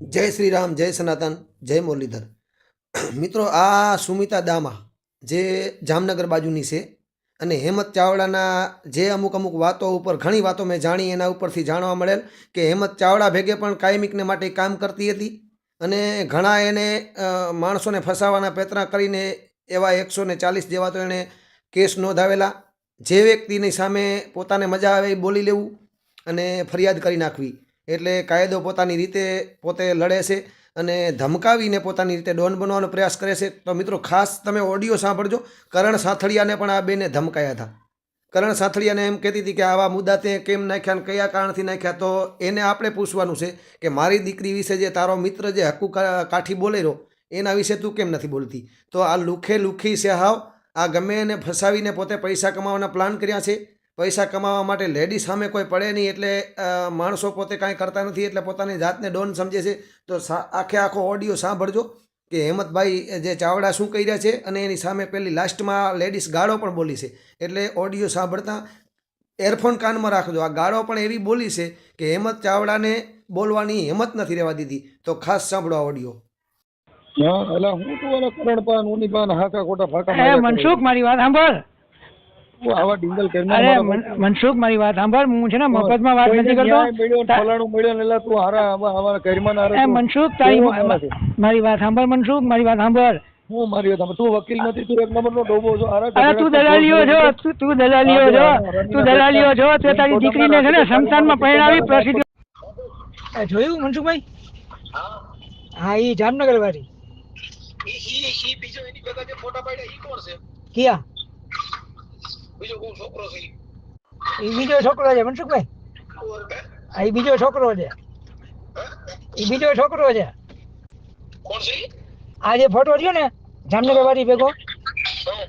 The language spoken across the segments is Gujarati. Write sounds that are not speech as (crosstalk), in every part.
જય શ્રી રામ જય સનાતન, જય મુરલીધર. મિત્રો, આ સુમિતા દામા જે જામનગર બાજુની છે અને હેમંત ચાવડાના જે અમુક અમુક વાતો ઉપર, ઘણી વાતો મેં જાણી, એના ઉપરથી જાણવા મળેલ કે હેમંત ચાવડા ભેગે પણ કાયમિકને માટે કામ કરતી હતી અને ઘણા એને માણસોને ફસાવાના પેતરા કરીને એવા એકસો ને ચાલીસ જેવા તો એણે કેસ નોંધાવેલા. જે વ્યક્તિની સામે પોતાને મજા આવે એ બોલી લેવું અને ફરિયાદ કરી નાખવી. એટલે કાયદો પોતાની રીતે પોતે લડે છે અને ધમકાવીને પોતાની રીતે ડોન બનવાનો પ્રયાસ કરે છે. તો મિત્રો, ખાસ તમે ઓડિયો સાંભળજો. કરણ સાથળિયાને પણ આ બેને ધમકાયા હતા. કરણ સાથળિયાને એમ કહેતી હતી કે આવા મુદ્દા તે કેમ નાખ્યા અને કયા કારણથી નાખ્યા? તો એને આપણે પૂછવાનું છે કે મારી દીકરી વિશે જે તારો મિત્ર જે હક્કુ કાઠી કાઠી રહ્યો એના વિશે તું કેમ નથી બોલતી? તો આ લુખે લુખી છે હાવ આ ગમે એને ફસાવીને પોતે પૈસા કમાવાના પ્લાન કર્યા છે. પૈસા કમાવા માટે લેડી સામે કોઈ પડે નહીં એટલે માણસો પોતે કાંઈ કરતા નથી એટલે પોતાની જાતને ડોન સમજે છે. તો આખે આખો ઓડિયો સાંભળજો કે હેમંતભાઈ જે ચાવડા શું કહી રહ્યા છે અને એની સામે પેલી લાસ્ટમાં લેડીઝ ગાળો પણ બોલી છે. એટલે ઓડિયો સાંભળતા એરફોન કાનમાં રાખજો. આ ગાળો પણ એવી બોલી છે કે હેમંત ચાવડાને બોલવાની હિંમત નથી રહેવા દીધી. તો ખાસ સાંભળો આ ઓડિયો. હા એટલે હું તું ઓલા કરણ પાન ઉની પાન હાકા ખોટા ફાકા મનસુખ મારી વાત સાંભળ. આવા ડિંગલ કરીને અરે મનસુખ મારી વાત સાંભળ હું છે ને મફતમાં વાત નથી કરતો ફલાણું મળ્યો ને તું હારા આવા. મનસુખ તારી છે? મારી વાત સાંભળ મનસુખ મારી વાત સાંભળ હું મારી વાત તું વકીલ નથી તું એક નંબરનો ડોબો છો અરે તું દલાલીઓ છો તું તું દલાલીઓ છો તું દલાલીઓ છો તે તારી દીકરીને છે ને શમશાનમાં પરણાવી પ્રસિદ્ધ એ જોયું મનસુખભાઈ હા એ જામનગર વાળી ઈ ઈ ઈ બીજો એની ભેગા જે ફોટા પાડ્યા ઈ કોણ છે કિયા બીજો કોણ છોકરો છે? ઈ બીજો છોકરો છે મનસુખભાઈ. આ બીજો છોકરો છે. એ બીજો છોકરો છે. કોણ છે? આ જે ફોટો રહ્યો ને જામનગર વાળી ભેગો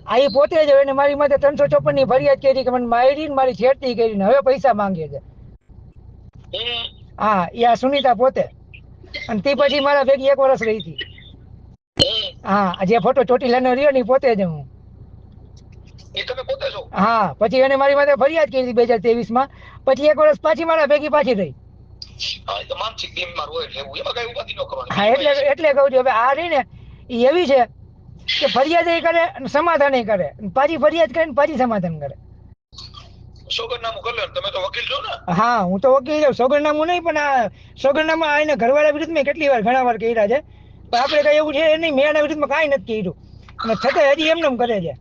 આ એ પોતે જ એને મારી માથે ત્રણસો ચોપનની ફરિયાદ કરી કે મને મારી ને મારી છેડતી કરી ને હવે પૈસા માંગે છે. હા એ આ સુનિતા પોતે. અને તે પછી મારા ભેગી એક વર્ષ રહી હતી. હા જે ફોટો ચોટીલાનો રહ્યો ને પોતે જ હું. હા પછી એને મારી માથે ફરિયાદ કરી હતી બે હજાર ત્રેવીસમાં પછી એક વર્ષ પાછી મારા ભેગી પાછી રહી હા એટલે એટલે કહું છું હવે આ રહી ને એ એવી છે કે ફરિયાદ એ કરે સમાધાન એ કરે. પાછી ફરિયાદ કરે ને પાછી સમાધાન કરે. સોગંદનામું કરી તમે તો વકીલ છો ને? હા હું તો વકીલ છું. સોગંદનામું નહીં પણ આ સોગંદનામા આ ઘરવાળા વિરુદ્ધ મેં કેટલી વાર ઘણા વાર કર્યા છે. પણ આપણે કઈ એવું છે નહીં મેં એના વિરુદ્ધમાં કાંઈ નથી કર્યું. અને છતાંય હજી એમને એમ કરે છે.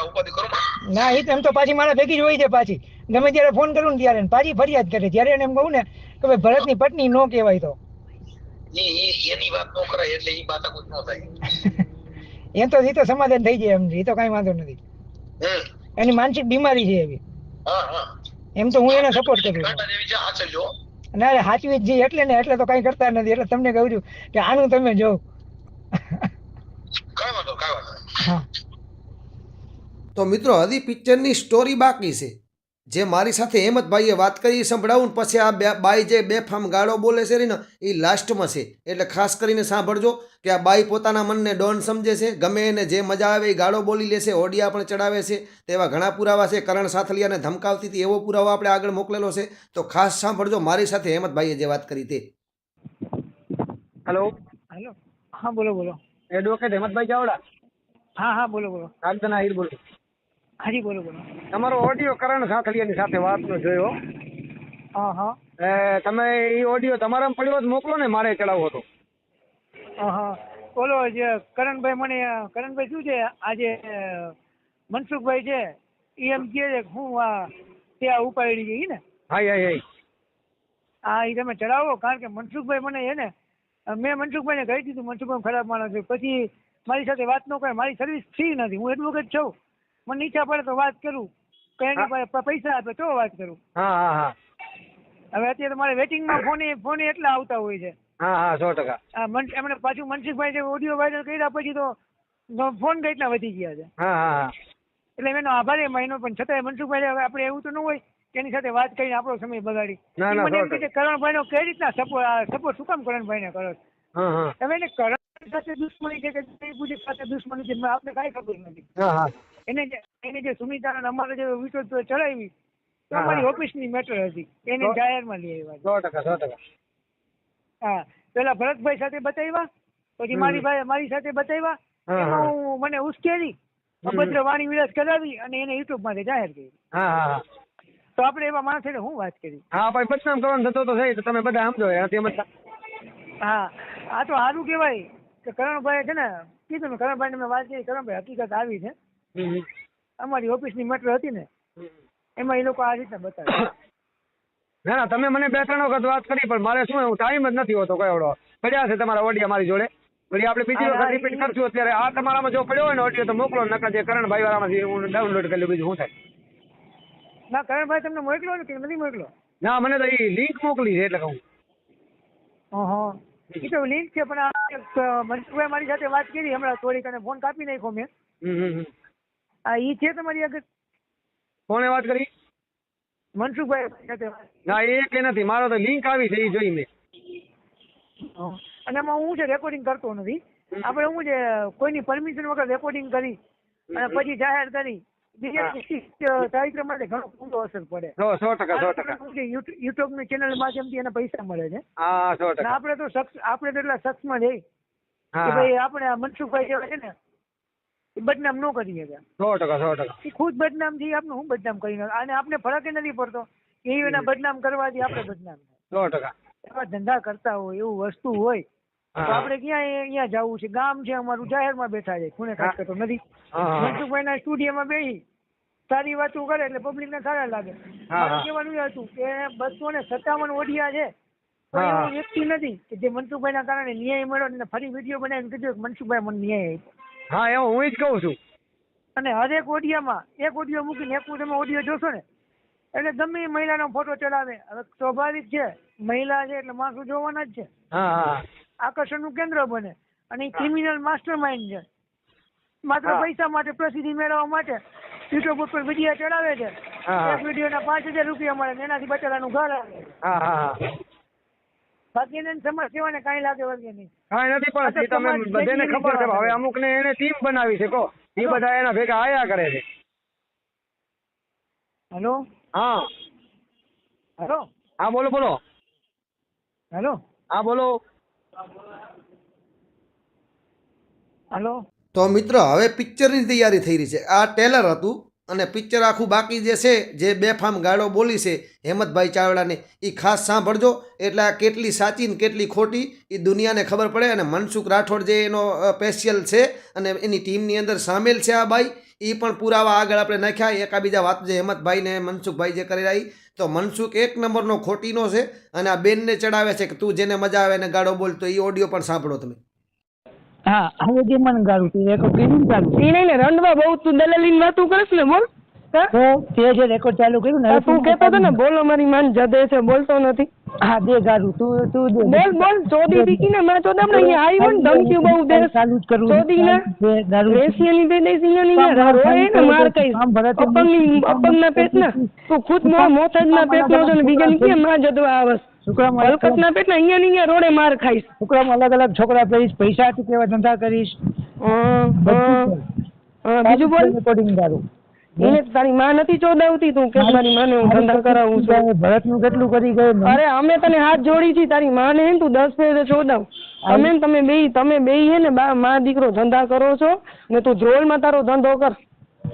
ઉપાધિ કરો. ના એ તો એમ તો પાછી મારા ભેગી જ હોય છે પાછી. ગમે ત્યારે ફોન કરું ને ત્યારે પાછી ફરિયાદ કરે. ત્યારે એને એમ કહું ને કે ભાઈ ભરતની પત્ની નો કહેવાય તો. એની વાત નો કરાય એટલે એ વાત ન થાય. (laughs) એમ તો એ તો સમાધાન થઈ જાય એમ એ તો કઈ વાંધો નથી. એની માનસિક બીમારી છે એવી. એમ તો હું એને સપોર્ટ કરું ના રે જેવી હાચલ જો એટલે ને એટલે તો કઈ કરતા નથી. એટલે તમને કહું છું કે આનું તમે જો કઈ વાંધો કઈ વાંધો હા. તો મિત્રો હજી પિક્ચરની સ્ટોરી બાકી છે. જે મારી સાથે હેમંતભાઈએ વાત કરી સંભળાવું પછી આ બે બાઈ જે બેફામ ગાળો બોલે છે ને એ લાસ્ટમાં છે. એટલે ખાસ કરીને સાંભળજો કે આ બાઈ પોતાના મનને ડોન સમજે છે ગમે એને જે મજા આવે એ ગાળો બોલી લેશે ઓડિયા પણ ચડાવે છે તેવા ઘણા પુરાવા છે. કરણ સાથલિયાને ધમકાવતી હતી એવો પુરાવો આપણે આગળ મોકલેલો છે. તો ખાસ સાંભળજો મારી સાથે હેમંતભાઈએ જે વાત કરી તે. હેલો હેલો હા બોલો બોલો. એડવોકેટ હેમંતભાઈ ચાવડા? હા હા બોલો બોલો. કાગદાના આહિર બોલું. હાજી બોલો બોલો તમારો ઓડિયો કરણ સાથળિયાની સાથે વાતનો જોયો. હા હા એ, તમે એ ઓડિયો તમારા પડ્યો જ મોકલો ને મારે ચડાવવો હતો. હા હા બોલો જે કરણભાઈ મને કરણભાઈ શું છે? આજે મનસુખભાઈ છે એ એમ કહે છે કે હું આ ત્યાં ઉપાડી ગઈ ને. હાય હાય હાય. હા એ તમે ચડાવો કારણ કે મનસુખભાઈ મને છે ને મેં મનસુખભાઈને કહી દીધું મનસુખભાઈ ખરાબ માણસ છે. પછી મારી સાથે વાત ન કરે મારી સર્વિસ ફ્રી નથી હું એડવોકેટ છું. મને ઈચ્છા પડે તો વાત કરું. કઈ પૈસા આપે તો વાત કરું. હા હા હા. હવે અત્યારે મારે વેટિંગમાં ફોન ફોન એટલા આવતા હોય છે. હા હા સો ટકા. એમણે પાછું મનસુખભાઈ જે ઓડિયો વાયરલ કર્યા પછી તો ફોન કેટલા વધી ગયા છે. હા હા હા. એટલે એનો આભાર એ માન્યો પણ છતાંય મનસુખભાઈ હવે આપણે એવું તો ન હોય તેની એની સાથે વાત કરીને આપણો સમય બગાડી. કરણભાઈ નો મને એમ કઈ રીતના સપોર્ટ સપોર્ટ શું કામ કરણભાઈને કરો તમે એને કરણ સાથે દુશ્મની છે કે સાથે દુશ્મની છે આપને કઈ કાંઈ ખબર નથી. હા હા. એને જે એને જે સુમિતા અને અમારે જે વિરોધ ચડાવી તો અમારી. ઓફિસની મેટર હતી. એને જાહેરમાં લઈ આવ્યા સો ટકા સો ટકા. હા. પેલા ભરતભાઈ સાથે બતાવ્યા પછી મારી ભાઈ મારી સાથે બતાવ્યા. હું હા. મને ઉશ્કેરી. અભદ્ર વાણી વિલાસ કરાવી અને એને યુટ્યુબ માટે જાહેર કરી. તો આપણે એવા માણસે હું વાત કરી? હા ભાઈ બદનામ કરવાનો થતો તો થઈ તો તમે બધા સમજો એનાથી એમ હા. આ તો સારું કહેવાય કે કરણભાઈ છે ને કીધું ને કરણભાઈને મેં વાત કરી કરણભાઈ હકીકત આવી છે. અમારી ઓફિસની મેટર હતી ને એમાં એ લોકો આ રીતના બતાવે. ના ના તમે મને બે ત્રણ વખત વાત કરી પણ મારે શું ટાઈમ જ નથી હોતો કયો પડ્યા છે તમારા ઓડિયા મારી જોડે. પછી આપણે બીજી હા, વખત રિપીટ કરશું અત્યારે. આ તમારામાં જો પડ્યો હોય ને ઓડિયો તો મોકલો નકર જે કરણભાઈ વાળામાંથી હું ડાઉનલોડ કરી લઉં બીજું શું થાય? ના કરણ ભાઈ તમને મોકલો ને કે નથી મોકલો ના મને તો એ લિંક મોકલી છે એટલે કહું. ઓહો. એ તો લિંક છે પણ મનસુખભાઈ મારી સાથે વાત કરી હમણાં થોડીક અને ફોન કાપી નાખ્યો મેં. હમ, હમ, હમ. આ ઈ છે તમારી આગળ? કોણે વાત કરી? મનસુખભાઈ સાથે ના એ કે નથી. મારો તો લિંક આવી છે એ જોઈ મેં અને એમાં હું છે રેકોર્ડિંગ કરતો નથી. આપણે હું છે કોઈની પરમિશન વગર રેકોર્ડિંગ કરી અને પછી જાહેર કરી. બીજા કાર્યક્રમ માટે ઘણો અસર પડે. સો ટકા સો ટકા. યુટ્યુબની ચેનલ માધ્યમથી એને પૈસા મળે છે. અને આપણે તો આપણે તો એટલા શખ્સમાં જઈ કે ભાઈ આપણે મનસુખભાઈ જેવા છે ને એ બદનામ ન કરી શકે. સો ટકા સો ટકા. એ ખુદ બદનામથી આપનું હું બદનામ કરી નાખ? અને આપણે ફરક નથી પડતો. એ એના બદનામ કરવાથી આપણે બદનામ સો ટકા. એવા ધંધા કરતા હોય એવું વસ્તુ હોય તો આપણે ક્યાં અહીંયા જવું છે? ગામ છે અમારું જાહેરમાં બેઠા છે. ખૂણે ખાસ કરતો નથી. મનસુખભાઈ ના સ્ટુડિયોમાં બેસી સારી વાતો કરે એટલે પબ્લિક ને સારા લાગે. કહેવાનું એ હતું કે બસો ને સત્તાવન ઓડિયા છે. વ્યક્તિ નથી કે જે મનસુખભાઈ ના કારણે ન્યાય મળ્યો અને ફરી વીડિયો બનાવીને કીધું મનસુખભાઈ મને ન્યાય આપ્યો. હા એવું હું જ કહું છું. અને હરેક ઓડિયામાં એક ઓડિયો મૂકીને એક તમે ઓડિયો જોશો ને એટલે ગમે એ મહિલાનો ફોટો ચડાવે. હવે સ્વાભાવિક છે મહિલા છે એટલે માણસો જોવાના જ છે. આકર્ષણનું કેન્દ્ર બને. અને એ ક્રિમિનલ માસ્ટર માઇન્ડ છે. માત્ર પૈસા માટે પ્રસિદ્ધિ મેળવવા માટે યુટ્યુબ ઉપર વીડિયો ચડાવે છે. એક વિડીયોના પાંચ હજાર રૂપિયા મળે એનાથી બચારાનું ઘર આવે. હા હા હા બાકી એને સમાજ સેવાને કાંઈ લાગે વળગે નહીં. કાંઈ નથી પણ એ તો તમે બધાને ખબર છે. હવે અમુક ને એને ટીમ બનાવી છે કહો. એ બધા એના ભેગા આયા કરે છે. હેલો. હા. હેલો. હા બોલો બોલો. હેલો. હા બોલો. હેલો. તો મિત્રો હવે પિક્ચરની તૈયારી થઈ રહી છે. આ ટેલર હતું. અને પિક્ચર આખું બાકી જે છે, જે બેફામ ગાળો બોલી છે, હેમંતભાઈ ચાવડાને એ ખાસ સાંભળજો. એટલે આ કેટલી સાચી ને કેટલી ખોટી એ દુનિયાને ખબર પડે. અને મનસુખ રાઠોડ જે એનો સ્પેશિયલ છે, અને એની ટીમની અંદર સામેલ છે આ બાઈ એ પણ પુરાવા આગળ આપણે નાખ્યા. એકાબીજા વાત જે હેમંતભાઈ ને મનસુખભાઈ જે કરી રહી, તો મનસુખ એક નંબરનો ખોટીનો છે, અને આ બેનને ચડાવે છે કે તું જેને મજા આવે ને ગાળો બોલ, તો એ ઓડિયો પણ સાંભળો તમે. હા. હવે જે મને ગાળું તું રેકોર્ડ કર્યું ને ચાલુ ઈ નહીં ને રંડવા બહુ તું દલાલી વાતું ને બોલ. તો તે જે રેકોર્ડ ચાલુ કર્યું ને તું કહેતો હતો ને બોલો મારી માન જદે છે બોલતો નથી. હા દે ગાળું તું તું દે. બોલ બોલ ચોદી દીકી ને મને ચોદા અહીંયા આવી હોય ને ધમકી બહુ દે ચાલુ જ કરું ચોદી ને દે ને રોય ને માર કઈ એમ અપંગની પેટ ના તું ખુદ મો મોથજના પેટ નો છો ને કેમ માં જદવા આવસ? છોકરામાં અલગ હલકતના અહીંયા ને અહીંયા રોડે માર ખાઈશ. છોકરામાં અલગ અલગ છોકરા કરીશ પૈસા કેવા ધંધા કરીશ. બીજું બોલ. રેકોર્ડિંગ ગાળું એને તારી માં નથી ચોદાવતી તું કે મારી માને હું ધંધા કરાવું છું. ભરતનું કેટલું કરી ગયો અરે અમે તને હાથ જોડી છી તારી માને હે ને તું દસ ફેરે ચોદાવ અમે ને તમે બે તમે બે હે ને બા માં દીકરો ધંધા કરો છો ને તું ધ્રોલમાં તારો ધંધો કર.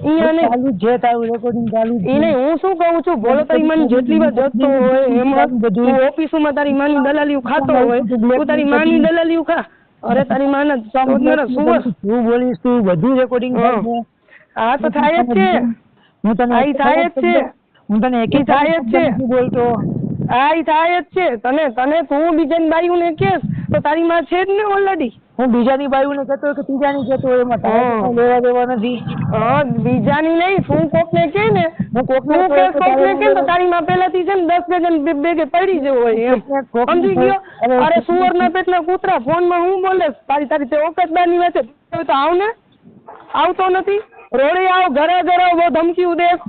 જ તારું રેકોર્ડિંગ ચાલુ જ નહીં હું શું કહું છું? બોલો તારી માની જેટલી વાર જતો હોય એમાં ઓફિસોમાં તારી માની દલાલીઓ ખાતો હોય તું તારી માની દલાલીઓ ખા. અરે તારી માના ચોદનારા સુવર તું બોલીશ તું? બધું રેકોર્ડિંગ હા. આ તો થાય જ છે. હું તને થાય જ છે. હું તને એક થાય જ છે. બોલતો. આ એ થાય જ છે. તને તને તું બીજાની બાયુને કેસ તો તારી માં છે જ ને ઓલરેડી હું બીજાની બાયુને કહેતો કે ત્રીજાની કહેતો એમાં તારે લેવા દેવા નથી. હા બીજાની નહીં તું કોકને કે ને હું કોકને કે કોકને કે તો તારી માં પહેલાથી છે ને દસ ડઝન બે બેગે પડી જવું હોય એમ. સમજી ગયો? અરે- સુવરના પેટના કૂતરા ફોનમાં હું બોલે? તારી તારી તે ઓકતદારની વાતે તો આવ ને. આવતો નથી. રોડે આવ ઘરે ઘરે બહુ ધમકી ઉદેશ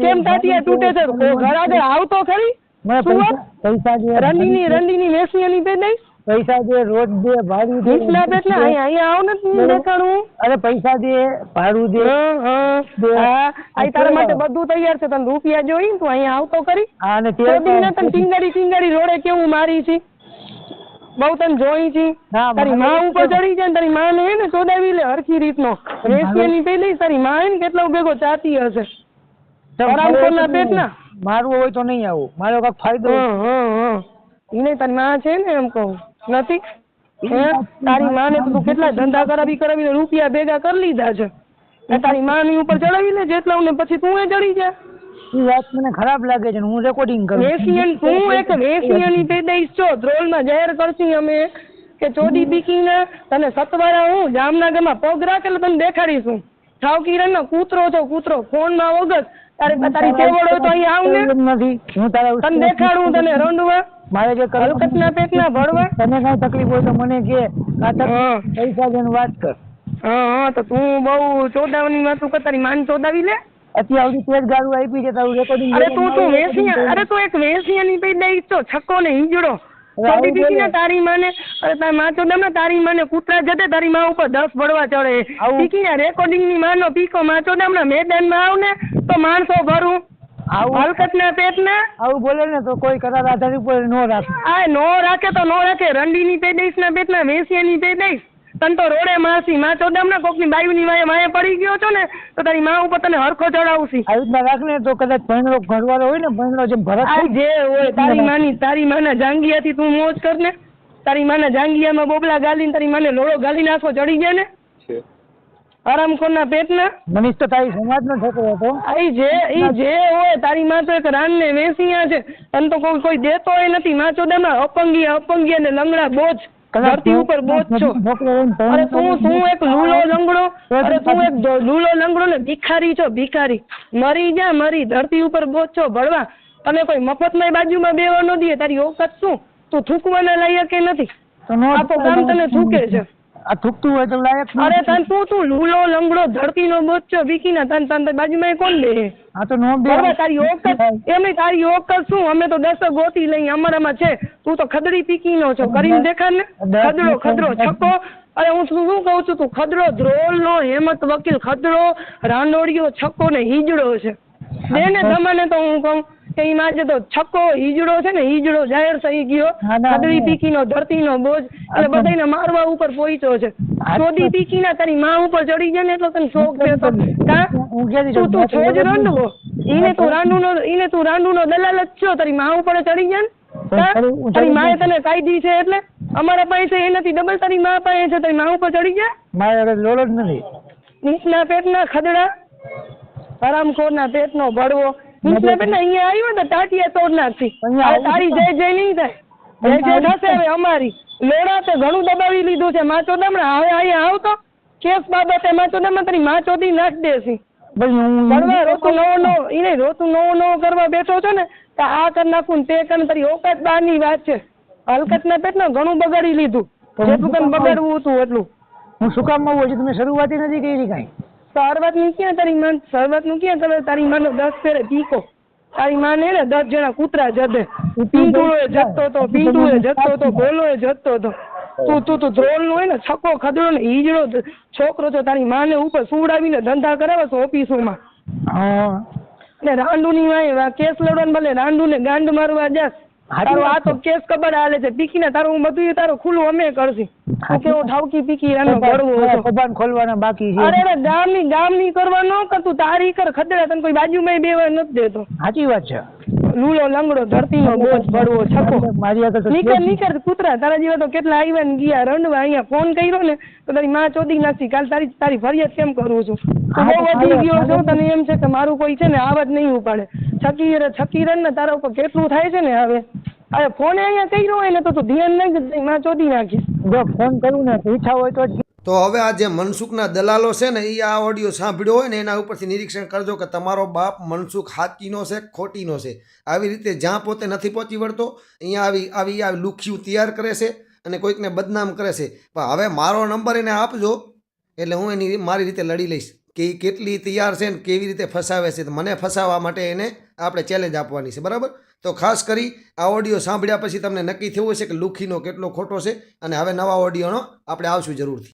કેમ તાટિયા તૂટે છે? ઘરે આવતો ખરી? મને પૈસા પૈસા દે રંડીની રંડીની વેસણીની પે દઈશ પૈસા દે રોજ દે ભાડું દે નીચલા પેટના અહીંયા અહીંયા આવો ને તું દેખાડું અરે પૈસા દે ભાડું દે હા હા. હા તારા માટે બધું તૈયાર છે તને રૂપિયા જોઈ તું અહીંયા આવતો કરી હા, અને તે ચોદી તને ટીંગાડી ટીંગાડી રોડે કેવું મારી છે? બહુ તને જોઈ છે? ના, તારી માં ઉપર ચડી જાય ને તારી માં ને ને ચોદાવી લે હરખી રીતનો. રેસિયાની પેલી તારી માં ને કેટલો ભેગો ચાતી હશે? ના. કરના પેટના? મારવું હોય તો નહીં આવું. મારો કાંઈક ફાયદો એને હં, હં. તારી માં છે ને એમ કહું. નથી? તારી માને ને તું કેટલા ધંધા કરાવી કરાવીને રૂપિયા ભેગા કરી લીધા છે. તારી માની ઉપર ચડાવી લે જેટલા ને પછી તું એ ચડી જા. એ વાત મને ખરાબ લાગે છે હું રેકોર્ડિંગ કરું એશિયન તું એક વેસિયની પેદાઈશ છો. ધ્રોલમાં જાહેર કરશી અમે. કે ચોદી બીકીને તને સતવારા હું જામનગરમાં પગ રાખેલો તને દેખાડીશું. ઠાવકીરણનો કૂતરો છો કૂતરો ફોનમાં વગર. તારે તારી સેવડ હોય તો અહીં આવ ને. નથી. હું તારા તને દેખાડું તને રંડવા. મારે જે કલકત ના પેટ ના ભરવા. તને કઈ તકલીફ હોય તો મને કે. પૈસા દઈને વાત કર. હા હા તો તું બહુ ચોદાવાની વાતું કર તારી માન ચોદાવી લે. અત્યાર સુધી તેજ ગાડું આપી છે તારું રેકોર્ડિંગ અરે તું તું વેસિયા અરે તું એક વેસિયાની પેદાઈશ છો છક્કો ને હિંજડો. હવે આવું ને તારી માને અરે તારી માં ચોદામાં તારી માને કૂતરા જતે તારી માં ઉપર દસ ભરવા ચડે. ટીકી ને રેકોર્ડિંગની માનો પીકો માં મેદાન મેદાનમાં આવ ને તો માણસો ભરું. આવું. હલકત ના પેટ ને આવું બોલે ને તો કોઈ કરાર આધાર ઉપર નો રાખે. આ નો રાખે તો નો રાખે. રંડી રંડીની પેદાઈશ ના પેટના પે પેદાઈશ તને તો રોડે માસી માં ચોદામના કોકની બાયુની વાય માએ પડી ગયો છો ને તો તારી માં ઉપર તને હરખો ચડાવશી આવી રીતના રાખ ને તો કદાચ ભણેલો ઘરવાળો હોય ને ભણેલો જેમ ભરત આ જે હોય તારી માની તારી માના જાંગિયાથી તું મોજ કર ને તારી માના જાંગિયામાં બોબલા ગાલીને તારી માને લોળો ગાલી નાખો ચડી ગયા ને? આરામખોરના પેટના. મનીષ તો તારી સમાજનો છોકરો હતો. આઈ જે ઈ જે હોય તારી માં તો એક રાન ને વેસિયા છે. તને તો કોઈ કોઈ દેતો નથી. માં ચોદામાં અપંગી અપંગી અને લંગડા બોજ. ધરતી ઉપર બોજ છો. અરે તું તું એક લૂલો લંગડો? અરે તું એક લૂલો લંગડો ને? ભિખારી છો ભિખારી. મરી જા મરી. ધરતી ઉપર બોજ છો ભળવા. તને કોઈ મફતમાં બાજુમાં બેવા ન દે. તારી ઓકાત શું? તું થૂકવાના લાયક કે નથી. તો કામ તને થૂકે છે. આ થૂકતું હોય તો લાયક અરે તન તું તું લૂલો લંગડો ધરતીનો બોજ છો ના તન તન બાજુમાં કોણ બે આ તો નો બે બરાબર તારી ઓકાત એમ નહીં તારી ઓકાત શું? અમે તો દસ ગોતી લઈ અમારામાં છે. તું તો ખદડી પીકી નો છો કરીને દેખાડ ને. ખદડો ખદડો છક્કો. અરે હું શું શું કહું છું તું? ખદડો ધ્રોલનો હેમત વકીલ ખદડો રાંડોળિયો છક્કો ને હીજડો છે. દે ને તમને તો હું કહું. કે એમાં માજે તો છક્કો હીજડો છે ને હીજડો જાહેર થઈ ગયો. ના, ના, ના. પીકીનો ધરતીનો બોજ. એટલે બધાને મારવા ઉપર પહોંચ્યો છે. ચોદી પીકીના તારી માં ઉપર ચડી ગયા ને એટલો તને શોખ છે. તો કા? તું તું છો જ રંડવો ઈને તું રાંડુનો ઈને તું રાંડુનો દલાલ જ છો. તારી માં ઉપર ચડી ગયા ને? તારી- માએ તને કાયદી છે એટલે? અમારા પાસે એ નથી. ડબલ તારી માં પાસે છે. તારી માં ઉપર ચડી ગયા? મારે લોલો જ નથી. નીચના પેટના ખદડા હરામખોરના પેટનો ભડવો નીચના બેન અહીંયા આવ્યો ને તો ટાટિયા તોડ નાખતી અહીંયા હવે તારી જય જય નહીં થાય જય જય થશે હવે અમારી. લોડા તો ઘણું દબાવી લીધું છે માચો દમણા. હવે અહીંયા આવતો કેસ બાબતે માચો દમણા તારી માચોદી નાખ દેસી ભણવા રોતું નવો નવો ઈ નહીં રોતું નવો નવો કરવા બેઠો છો ને તો આ કરી નાખું ને તે કરી તારી ઓકાત બહારની વાત છે. હલકત ના પેટ ને ઘણું બગાડી લીધું. જેટલું તને બગાડવું હતું એટલું. હું શું કામ આવું હજી તમે શરૂઆતી નથી કરી કાંઈ. શરબતનું ક્યાં તારી માન? શરબતનું ક્યાં તમે? તારી માનો દસ ફેરે પીકો તારી માને ને દસ જણા કૂતરા જતે પીંડુળો એ જતો તો પીંડુ એ જતો તો ગોલો એ જતો તો. તું તું તું ધ્રોલનું હોય ને છકો ખદડો ને હીજડો છોકરો તો તારી માને ઉપર સુવડાવીને ધંધા કરાવે છે ઓફિસો માં ને રાંડુ ની વાય કેસ લડવાનું ભલે રાંડુ ને ગાંડ મારવા જાસ. તારો આ તો કેસ કબર હાલે છે. પીકી ને તારું બધું તારું ખુલ્લું અમે કરશી. તું કેવો ઠાવકી પીકી એનો ગળવો કબાન ખોલવાના બાકી છે. અરે ગામની ગામની કરવા ન કરતું તારી કર ખદડા તને કોઈ બાજુમાં બેવા નથી દેતો. સાચી વાત છે. લૂલો લંગડો ધરતીનો બોજ ભરવો છકો. મારી આગળ નીકળ નીકળ કૂતરા તારા જેવા તો કેટલા આવ્યા ને ગયા રંડવા અહીંયા ફોન કર્યો ને તો તારી માં ચોદી નાખી. કાલ તારી તારી ફરિયાદ કેમ કરું છું? બહુ વધી ગયો છો તને એમ છે કે મારું કોઈ છે ને આવાજ નહીં ઉપાડે. છકી રે છકી રન ને તારા ઉપર કેટલું થાય છે ને હવે? હવે ફોન અહીંયા કર્યો હોય ને તો તું ધ્યાન નહીં માં નાખીશ. જો ફોન કરું ને ઈચ્છા હોય તો તો હવે આ જે મનસુખના દલાલો છે ને એ આ ઓડિયો સાંભળ્યો હોય ને એના ઉપરથી નિરીક્ષણ કરજો કે તમારો બાપ મનસુખ હાથીનો છે ખોટીનો છે. આવી રીતે જ્યાં પોતે નથી પહોંચી વળતો અહીંયા આવી આવી આ લુખ્યું તૈયાર કરે છે અને કોઈકને બદનામ કરે છે. પણ હવે મારો નંબર એને આપજો એટલે હું એની મારી રીતે લડી લઈશ. કે એ કેટલી તૈયાર છે ને કેવી રીતે ફસાવે છે મને ફસાવવા માટે એને આપણે ચેલેન્જ આપવાની છે, બરાબર? તો ખાસ કરી આ ઓડિયો સાંભળ્યા પછી તમને નક્કી થયું હશે કે લુખીનો કેટલો ખોટો છે અને હવે નવા ઓડિયોનો આપણે આવશું જરૂરથી.